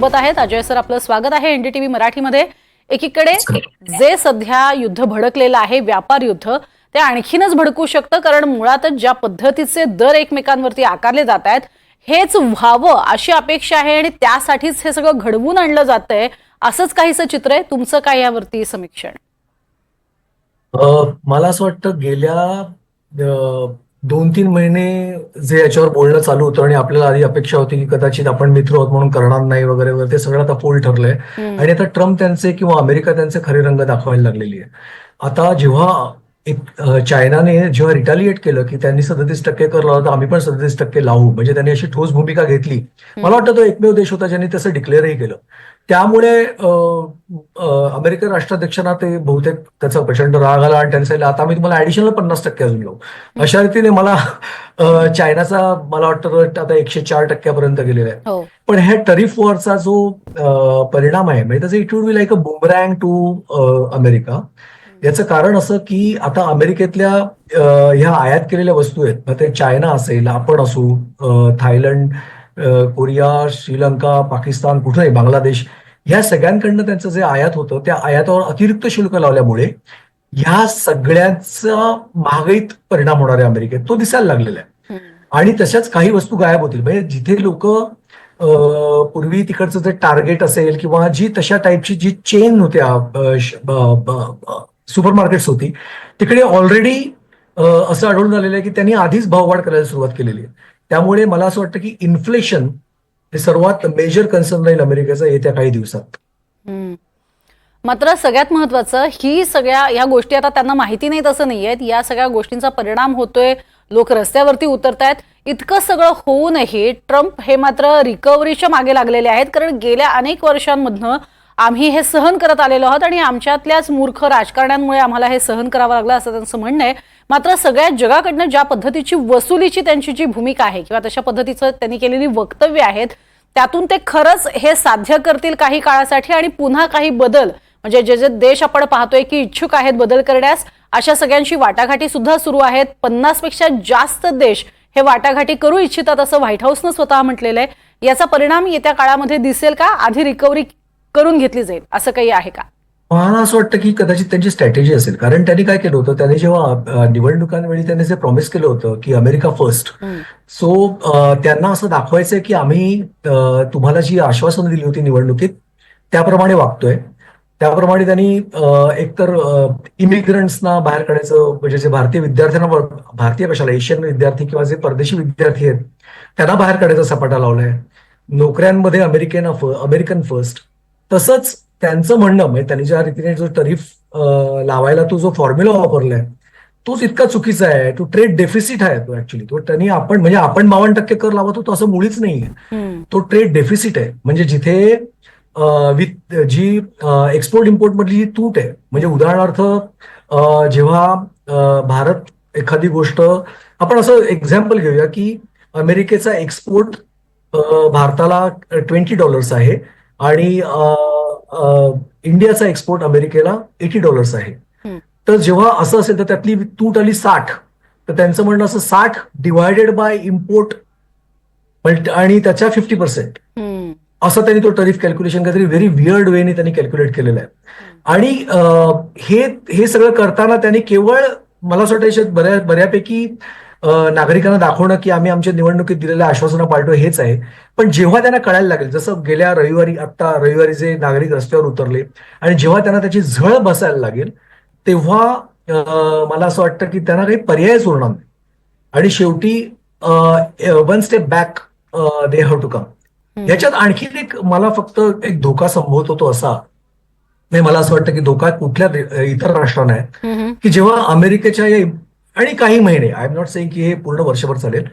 सोबत आहेत. अजय सर आपलं स्वागत आहे एनडीटीव्ही मराठीमध्ये. एकीकडे जे सध्या युद्ध भडकलेलं आहे व्यापार युद्ध ते आणखीनच भडकू शकतं कारण मुळातच ज्या पद्धतीचे दर एकमेकांवरती आकारले जात आहेत हेच व्हावं अशी अपेक्षा आहे आणि त्यासाठीच हे सगळं घडवून आणलं जातंय असंच काहीसं चित्र आहे. तुमचं काय यावरती समीक्षण? मला असं वाटतं गेल्या दोन तीन महिने जे याच्यावर बोलणं चालू होतं आणि आपल्याला आधी अपेक्षा होती की कदाचित आपण मित्र आहोत म्हणून करणार नाही वगैरे वगैरे ते सगळं आता फोल ठरलंय. आणि आता ट्रम्प त्यांचे किंवा अमेरिका त्यांचे खरे रंग दाखवायला लागलेली आहे. आता जेव्हा एक चायनाने जेव्हा रिटालिएट केलं की त्यांनी सदतीस टक्के कर लावला तर आम्ही पण सदतीस टक्के लावू. म्हणजे त्यांनी अशी ठोस भूमिका घेतली. मला वाटतं तो एकमेव देश होता ज्यांनी तसं डिक्लेअरही केलं. त्यामुळे अमेरिकन राष्ट्राध्यक्षांना ते बहुतेक त्याचा प्रचंड राग आला आणि त्यांनी सांगितलं आता मी तुम्हाला ऍडिशनल पन्नास टक्के अजून लावू. अशा रीतीने मला चायनाचा मला वाटतं आता एकशे चार टक्क्यापर्यंत गेलेला आहे. हो. पण ह्या टरीफ वॉरचा जो परिणाम आहे म्हणजे त्याचं it would be like a boomerang to America. याचं कारण असं की आता अमेरिकेतल्या ह्या आयात केलेल्या वस्तू आहेत. मग ते चायना असेल आपण असू थायलंड कोरिया श्रीलंका पाकिस्तान कुठेही बांगलादेश ह्या सगळ्यांकडनं त्यांचं जे आयात होतं त्या आयातावर अतिरिक्त शुल्क लावल्यामुळे ह्या सगळ्यांचा महागाईत परिणाम होणार आहे अमेरिकेत. तो दिसायला लागलेला आहे. आणि तशाच काही वस्तू गायब होतील. म्हणजे जिथे लोक पूर्वी तिकडचं जे टार्गेट असेल किंवा जी तशा टाईपची जी चेन होत्या सुपर मार्केट्स होती तिकडे ऑलरेडी असं आढळून आलेलं आहे की त्यांनी आधीच भाववाढ करायला सुरुवात केलेली आहे. त्यामुळे मला असं वाटतं की इन्फ्लेशन हे सर्वात मेजर कन्सर्न राहील अमेरिकेचं येत्या काही दिवसात. हम्म. मात्र सगळ्यात महत्वाचं ही सगळ्या या गोष्टी आता त्यांना माहिती नाही असं नाही आहेत या सगळ्या गोष्टींचा परिणाम होतोय लोक रस्त्यावरती उतरतायत. इतकं सगळं होऊनही ट्रम्प हे मात्र रिकव्हरीच्या मागे लागलेले आहेत. कारण गेल्या अनेक वर्षांमधनं आम्ही हे सहन करत आलेलो आहोत आणि आमच्यातल्याच मूर्ख राजकारण्यांमुळे आम्हाला हे सहन करावं लागलं असं त्यांचं म्हणणं आहे. मात्र सगळ्या जगाकडनं ज्या पद्धतीची वसुलीची त्यांची जी भूमिका आहे किंवा तशा पद्धतीचं त्यांनी केलेली वक्तव्य आहेत त्यातून ते खरंच हे साध्य करतील काही काळासाठी आणि पुन्हा काही बदल म्हणजे जे जे देश आपण पाहतोय की इच्छुक आहेत बदल करण्यास अशा सगळ्यांची वाटाघाटी सुद्धा सुरू आहेत. पन्नासपेक्षा जास्त देश हे वाटाघाटी करू इच्छितात असं व्हाईट हाऊसनं स्वतः म्हटलेलं आहे. याचा परिणाम येत्या काळामध्ये दिसेल का? आधी रिकव्हरी करून घेतली जाईल असं काही आहे का? मला असं वाटतं की कदाचित त्यांची स्ट्रॅटेजी असेल. कारण त्यांनी काय केलं होतं? त्यांनी जेव्हा निवडणुकांवेळी त्यांनी जे प्रॉमिस केलं होतं की अमेरिका फर्स्ट सो त्यांना असं दाखवायचंय की आम्ही तुम्हाला जी आश्वासनं दिली होती निवडणुकीत त्याप्रमाणे वागतोय. त्याप्रमाणे त्यांनी एकतर इमिग्रंट्सना बाहेर काढायचं म्हणजे जे भारतीय विद्यार्थ्यांना भारतीय कशाला एशियन विद्यार्थी किंवा जे परदेशी विद्यार्थी आहेत त्यांना बाहेर काढायचा सपाटा लावलाय. नोकऱ्यांमध्ये अमेरिकन अमेरिकन फर्स्ट तसंच त्यांचं म्हणणं म्हणजे त्यांनी ज्या रीतीने जो टरीफ लावायला तो जो फॉर्म्युला वापरलाय तोच इतका चुकीचा आहे. तो ट्रेड डेफिसिट आहे तो ऍक्च्युली तो त्यांनी आपण म्हणजे आपण बावन्न टक्के कर लावत होतो असं मुळीच नाहीये. तो ट्रेड डेफिसिट आहे. म्हणजे जिथे विथ जी एक्सपोर्ट इम्पोर्ट मधली जी तूट आहे. म्हणजे उदाहरणार्थ जेव्हा भारत एखादी गोष्ट आपण असं एक्झाम्पल घेऊया की अमेरिकेचा एक्सपोर्ट भारताला ट्वेंटी डॉलर्स आहे. आणि इंडियाचा एक्सपोर्ट अमेरिकेला एटी डॉलर्स आहे. तर जेव्हा असं असेल तर त्यातली तूट आली साठ तर त्यांचं म्हणणं असं साठ डिवायडेड बाय इम्पोर्ट आणि त्याच्या फिफ्टी पर्सेंट. असं त्यांनी तो टरीफ कॅल्क्युलेशन काहीतरी व्हेरी वियर्ड वेने त्यांनी कॅल्क्युलेट केलेलं आहे आणि हे हे सगळं करताना त्यांनी केवळ मला असं वाटतं बऱ्या बऱ्यापैकी नागरिकांना दाखवणं की आम्ही आमच्या निवडणुकीत दिलेल्या आश्वासनं पाळतो हेच आहे. पण जेव्हा त्यांना कळायला लागेल जसं गेल्या रविवारी आत्ता रविवारी जे नागरिक रस्त्यावर उतरले आणि जेव्हा त्यांना त्याची झळ बसायला लागेल तेव्हा मला असं वाटतं की त्यांना काही पर्यायच उरणार नाही. आणि शेवटी one step back they have to come ह्याच्यात आणखीन एक मला फक्त एक धोका संभवत होतो असा. नाही मला असं वाटतं की धोका कुठल्या इतर राष्ट्रांना आहे. की जेव्हा अमेरिकेच्या या आणि काही महिने आय एम नॉट सेईंग की हे पूर्ण वर्षभर चालेल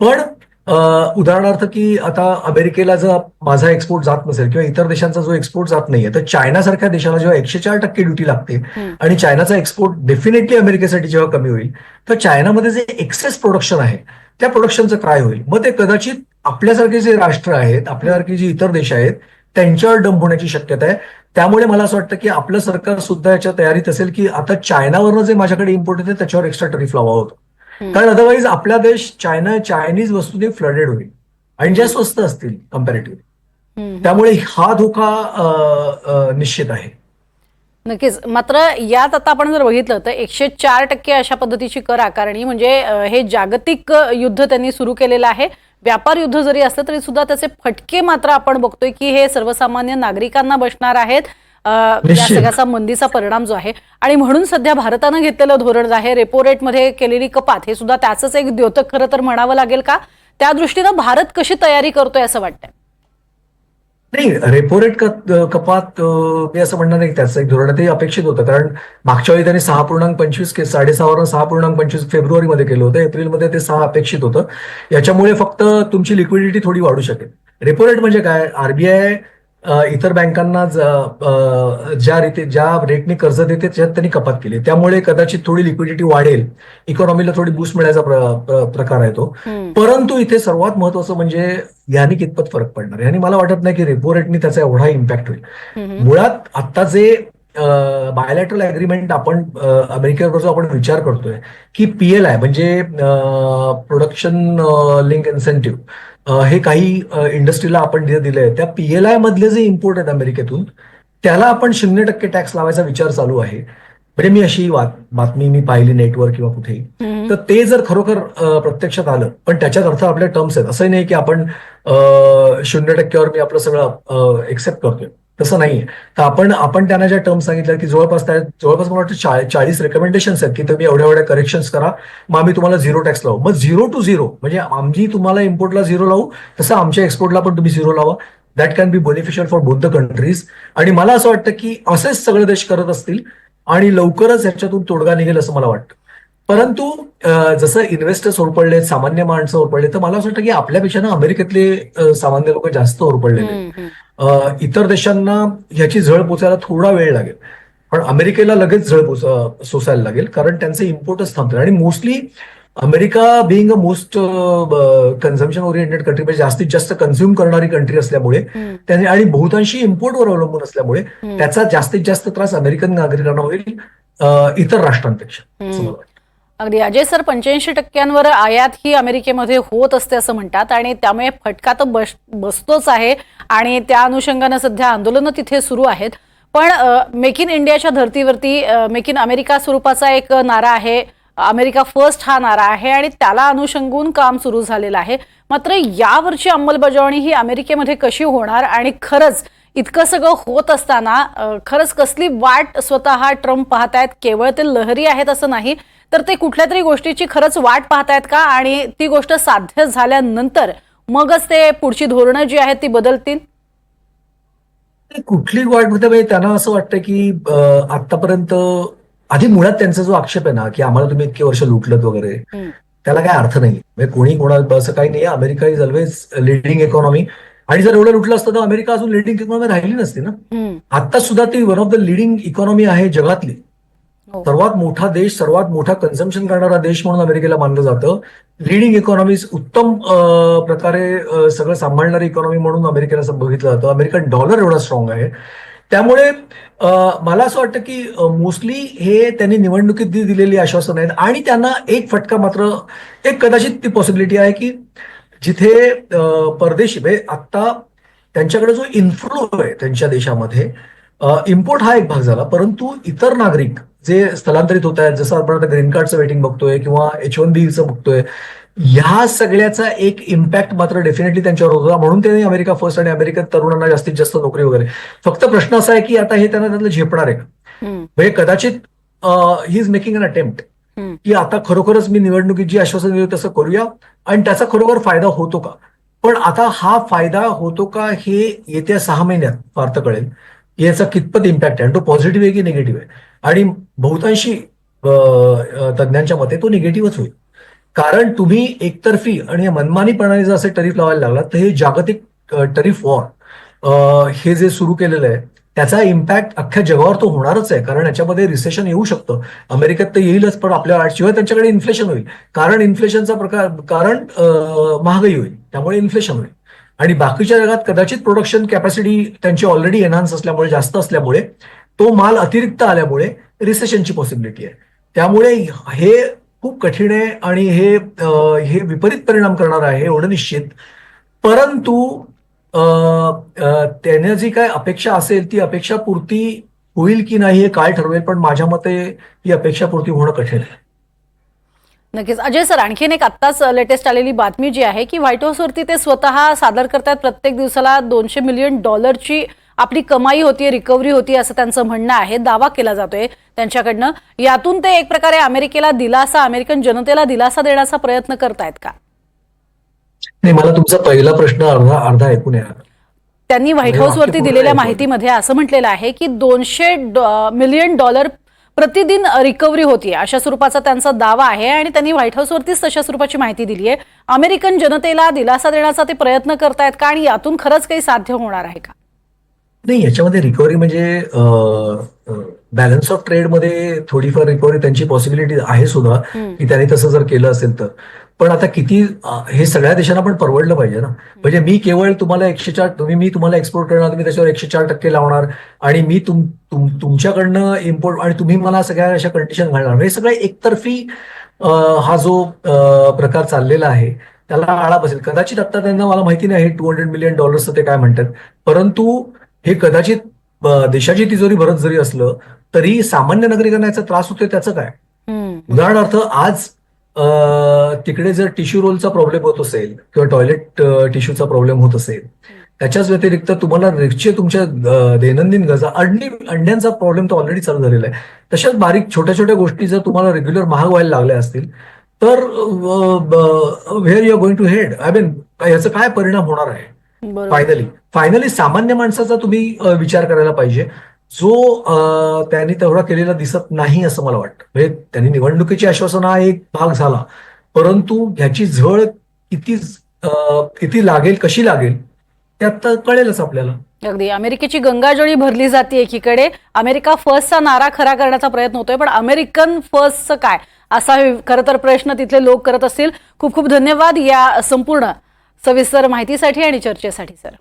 पण उदाहरणार्थ की आता अमेरिकेला जर माझा एक्सपोर्ट जात नसेल किंवा इतर देशांचा जो एक्सपोर्ट जात नाहीये तर चायनासारख्या देशाला जेव्हा एकशे चार टक्के ड्युटी लागते. आणि चायनाचा एक्सपोर्ट डेफिनेटली अमेरिकेसाठी जेव्हा कमी होईल तर चायनामध्ये जे एक्सेस प्रोडक्शन आहे त्या प्रोडक्शनचं काय होईल मग ते कदाचित आपल्यासारखे जे राष्ट्र आहेत आपल्यासारखे जे इतर देश आहेत त्यांच्यावर डंप होण्याची शक्यता आहे. त्यामुळे मला असं वाटतं की आपलं सरकार सुद्धा याच्या तयारीत असेल की आता चायनावरनं जे माझ्याकडे इम्पोर्ट येते त्याच्यावर एक्स्ट्रा टरीफ लावा होतो. कारण अदरवाईज आपला देश चायना चायनीज वस्तूंनी फ्लडेड होईल. आणि ज्या स्वस्त असतील कम्पॅरेटिव्हली. त्यामुळे हा धोका निश्चित आहे. नक्कीच. मात्र यात आता आपण जर बघितलं तर एकशे चार टक्के अशा पद्धतीची कर आकारणी म्हणजे हे जागतिक युद्ध त्यांनी सुरू केलेलं आहे. व्यापार युद्ध जरी असलं तरी सुद्धा त्याचे फटके मात्र आपण बघतोय की हे सर्वसामान्य नागरिकांना बसणार आहेत. या. सगळ्याचा मंदीचा परिणाम जो आहे. आणि म्हणून सध्या भारतानं घेतलेलं धोरण जे आहे रेपो रेटमध्ये केलेली कपात हे सुद्धा त्याचंच एक द्योतक खरं तर म्हणावं लागेल का? त्या दृष्टीनं भारत कशी तयारी करतोय असं वाटतंय? नाही रेपो रेट कपात मी असं म्हणणार नाही त्याचं एक धोरण ते अपेक्षित होतं. कारण मागच्या वेळी त्यांनी सहा पूर्णांक पंचवीस के साडेसहावरून सहा पूर्णांक पंचवीस फेब्रुवारीमध्ये केलं होतं. एप्रिलमध्ये ते सहा अपेक्षित होतं. याच्यामुळे फक्त तुमची लिक्विडिटी थोडी वाढू शकेल. रेपो रेट म्हणजे काय? आरबीआय इतर बँकांना ज्या रीती ज्या रेटने कर्ज देते त्याच्यात त्यांनी कपात केली. त्यामुळे कदाचित थोडी लिक्विडिटी वाढेल. इकॉनॉमीला थोडी बूस्ट मिळायचा प्र- प्र- प्रकार आहे तो. परंतु इथे सर्वात महत्वाचं म्हणजे याने कितपत फरक पडणार? याने मला वाटत नाही की रेपो रेटनी त्याचा एवढा इम्पॅक्ट होईल. मुळात आता जे बायोलॅटरल अग्रीमेंट आपण अमेरिकेबरोबर जो आपण विचार करतोय की पीएलआय म्हणजे प्रोडक्शन लिंक इन्सेंटिव्ह हे काही इंडस्ट्रीला आपण जे दिलंय त्या पीएलआय मधले जे इम्पोर्ट आहेत अमेरिकेतून त्याला आपण शून्य टक्के टॅक्स लावायचा विचार चालू आहे. म्हणजे मी अशी बातमी मी पाहिली नेटवर किंवा कुठेही. तर ते जर खरोखर प्रत्यक्षात आलं पण त्याच्यात अर्थ आपल्या टर्म्स आहेत. असंही नाही की आपण शून्य टक्क्यावर मी आपलं सगळं एक्सेप्ट करतोय. तसं नाहीये. तर आपण आपण त्यांना ज्या टर्म्स सांगितल्या की जवळपास त्या जवळपास मला वाटतं चाळीस रेकमेंडेशन्स आहेत की तुम्ही एवढ्या एवढ्या करेक्शन्स करा. मग आम्ही तुम्हाला झिरो टॅक्स लावू. मग झिरो टू झिरो म्हणजे आम्ही तुम्हाला इम्पोर्टला झिरो लावू तसं आमच्या एक्सपोर्टला पण तुम्ही झिरो लावा. That can be beneficial for both the countries आणि मला असं वाटतं की असेच सगळे देश करत असतील आणि लवकरच ह्याच्यातून तोडगा निघेल असं मला वाटतं. परंतु जसं इन्व्हेस्टर्स होरपडले सामान्य माणसं होरपडले तर मला असं वाटतं की आपल्यापेक्षा ना अमेरिकेतले सामान्य लोक जास्त होरपडलेले इतर देशांना ह्याची झळ पोचायला थोडा वेळ लागेल पण अमेरिकेला लगेच झळ पोच सोसायला लागेल कारण त्यांचे इम्पोर्टच थांबतील आणि mostly America being a most consumption oriented country म्हणजे जास्तीत जास्त कन्झ्युम करणारी कंट्री असल्यामुळे. त्याने आणि बहुतांशी इम्पोर्टवर अवलंबून असल्यामुळे. त्याचा जास्तीत जास्त त्रास अमेरिकन नागरिकांना होईल इतर राष्ट्रांपेक्षा. अगदी अजय सर पंच्याऐंशी टक्क्यांवर आयात ही अमेरिकेमध्ये होत असते असं म्हणतात आणि त्यामुळे फटका तर बस बसतोच आहे आणि त्या अनुषंगानं सध्या आंदोलनं तिथे सुरू आहेत. पण मेक इन इंडियाच्या धर्तीवरती मेक इन अमेरिका स्वरूपाचा एक नारा आहे. अमेरिका फर्स्ट हा नारा आहे आणि त्याला अनुषंगून काम सुरू झालेलं आहे. मात्र यावरची अंमलबजावणी ही अमेरिकेमध्ये कशी होणार आणि खरंच इतकं सगळं होत असताना खरंच कसली वाट स्वतः ट्रम्प पाहतायत? केवळ ते लहरी आहेत असं नाही. तर ते कुठल्या तरी गोष्टीची खरंच वाट पाहतायत का? आणि ती गोष्ट साध्य झाल्यानंतर मगच ते पुढची धोरणं जी आहेत ती बदलतील? कुठली वाट म्हणजे त्यांना असं वाटतं की आतापर्यंत आधी मुळात त्यांचा जो आक्षेप आहे ना की आम्हाला तुम्ही इतके वर्ष लुटलत वगैरे. त्याला काय अर्थ नाही म्हणजे कोणी कोणा असं काही नाही America is always leading economy आणि जर एवढं लुटलं असतं तर अमेरिका अजून लिडिंग इकॉनॉमी राहिली नसती ना. आता सुद्धा ती one of the leading economy आहे जगातली. हो. सर्वात मोठा देश सर्वात मोठा कन्झम्पन करणारा देश म्हणून अमेरिकेला मानलं जातं. लिडिंग इकॉनॉमीज उत्तम प्रकारे सगळं सांभाळणारी इकॉनॉमी म्हणून अमेरिकेला बघितलं जातं. अमेरिकन डॉलर एवढा स्ट्रॉंग आहे. त्यामुळे मला असं वाटतं की मोस्टली हे त्यांनी निवडणुकीत दिलेली आश्वासन आहेत आणि त्यांना एक फटका मात्र एक कदाचित ती पॉसिबिलिटी आहे की जिथे परदेशी म्हणजे आत्ता त्यांच्याकडे जो इन्फ्लो आहे त्यांच्या देशामध्ये इम्पोर्ट हा एक भाग झाला परंतु इतर नागरिक जे स्थलांतरित होत आहेत जसं आपण आता ग्रीन कार्डचं वेटिंग बघतोय किंवा एच वन बीचं बघतोय ह्या सगळ्याचा एक इम्पॅक्ट मात्र डेफिनेटली त्यांच्यावर होता म्हणून त्यांनी अमेरिका फर्स्ट आणि अमेरिकन तरुणांना जास्तीत जास्त नोकरी वगैरे. फक्त प्रश्न असा आहे की आता हे त्यांना त्यातलं झेपणार आहे का. म्हणजे कदाचित he is making an attempt. की आता खरोखरच मी निवडणुकीत जी आश्वासन दिलं तसं करूया आणि त्याचा खरोखर फायदा होतो का? पण आता हा फायदा होतो का हे येत्या सहा महिन्यात फार तर कळेल. याचा कितपत इम्पॅक्ट आहे? आणि तो पॉझिटिव्ह आहे की निगेटिव्ह आहे? आणि बहुतांशी तज्ज्ञांच्या मते तो निगेटिव्हच होईल. कारण तुम्ही एकतर्फी आणि मनमानीपणाने जर असे टरीफ लावायला लागला तर हे जागतिक टरीफ वॉर हे जे सुरू केलेलं आहे त्याचा इम्पॅक्ट अख्ख्या जगावर तो होणारच आहे. कारण याच्यामध्ये रिसेशन येऊ शकतं. अमेरिकेत तर येईलच पण आपल्या शिवाय त्यांच्याकडे इन्फ्लेशन होईल. कारण इन्फ्लेशनचा प्रकार कारण महागाई होईल. त्यामुळे इन्फ्लेशन होईल. आणि बाकीच्या जगात कदाचित प्रोडक्शन कॅपॅसिटी त्यांची ऑलरेडी एनहान्स असल्यामुळे जास्त असल्यामुळे तो माल अतिरिक्त आल्यामुळे रिसेशनची पॉसिबिलिटी आहे. त्यामुळे हे खूप कठीण आहे आणि हे हे विपरीत परिणाम करणार आहे एवढं निश्चित. परंतु त्याने जी काय अपेक्षा असेल ती अपेक्षा पूर्ती होईल की नाही हे काय ठरवेल पण माझ्या मते ही अपेक्षा पूर्ती होणं कठीण आहे. नक्कीच. अजय सर आणखीन एक आत्ताच लेटेस्ट आलेली बातमी जी आहे की व्हाईट हाऊसवरती ते स्वतः सादर करतात प्रत्येक दिवसाला दोनशे मिलियन डॉलरची आपली कमाई होतीये रिकव्हरी होती असं त्यांचं म्हणणं आहे दावा केला जातोय त्यांच्याकडनं. यातून ते एक प्रकारे अमेरिकेला दिलासा अमेरिकन जनतेला दिलासा देण्याचा प्रयत्न करतायत का? नाही मला तुमचा पहिला प्रश्न अर्धा अर्धा ऐकून त्यांनी व्हाईट हे हाऊसवरती वाक्य पूर्ण दिलेल्या. माहितीमध्ये असं म्हटलेलं आहे की दोनशे मिलियन डॉलर प्रतिदिन रिकव्हरी होतीये अशा स्वरूपाचा त्यांचा दावा आहे आणि त्यांनी व्हाईट हाऊसवरतीच तशा स्वरूपाची माहिती दिली आहे अमेरिकन जनतेला दिलासा देण्याचा ते प्रयत्न करतायत का आणि यातून खरंच काही साध्य होणार आहे का? नाही याच्यामध्ये रिकव्हरी म्हणजे बॅलन्स ऑफ ट्रेडमध्ये थोडीफार रिकव्हरी त्यांची पॉसिबिलिटी आहे सुद्धा. की त्यांनी तसं जर केलं असेल तर. पण आता किती हे सगळ्या देशांना पण परवडलं पाहिजे ना. म्हणजे मी केवळ तुम्हाला एकशे चार तुम्ही मी तुम्हाला एक्सपोर्ट करणार तुम्ही त्याच्यावर एकशे चार टक्के लावणार आणि मी तुम तुम- तुमच्याकडनं इम्पोर्ट आणि तुम्ही मला सगळ्या अशा कंडिशन घालणार. हे सगळं एकतर्फी हा जो प्रकार चाललेला आहे त्याला आळा बसेल. कदाचित आता त्यांना मला माहिती नाही टू हंड्रेड मिलियन डॉलर्सचं ते काय म्हणतात. परंतु हे कदाचित देशाची तिजोरी भरत जरी असलं तरी सामान्य नागरिकांना याचा त्रास होतोय त्याचं काय. उदाहरणार्थ आज तिकडे जर टिश्यू रोलचा प्रॉब्लेम होत असेल किंवा टॉयलेट टिश्यूचा प्रॉब्लेम होत असेल त्याच्याच व्यतिरिक्त तुम्हाला रिक्षे तुमच्या दैनंदिन गरजा अंडी अंड्यांचा प्रॉब्लेम तर ऑलरेडी चालू झालेला आहे. तशाच बारीक छोट्या छोट्या गोष्टी जर तुम्हाला रेग्युलर महाग व्हायला लागल्या असतील तर where you going to head I mean याचा काय परिणाम होणार आहे? फायनली फायनली सामान्य माणसाचा तुम्ही विचार करायला पाहिजे. जो त्यांनी तेवढा केलेला दिसत नाही असं मला वाटतं. म्हणजे त्यांनी निवडणुकीची आश्वासन हा एक भाग झाला. परंतु ह्याची झळ किती किती लागेल कशी लागेल त्यात कळेलच आपल्याला. अगदी. अमेरिकेची गंगाजळी भरली जाते एकीकडे. अमेरिका फर्स्टचा नारा खरा करण्याचा प्रयत्न होतोय पण अमेरिकन फर्स्टचं काय? असा खरं तर प्रश्न तिथले लोक करत असतील. खूप खूप धन्यवाद या संपूर्ण सविस्तर माहितीसाठी आणि चर्चेसाठी सर.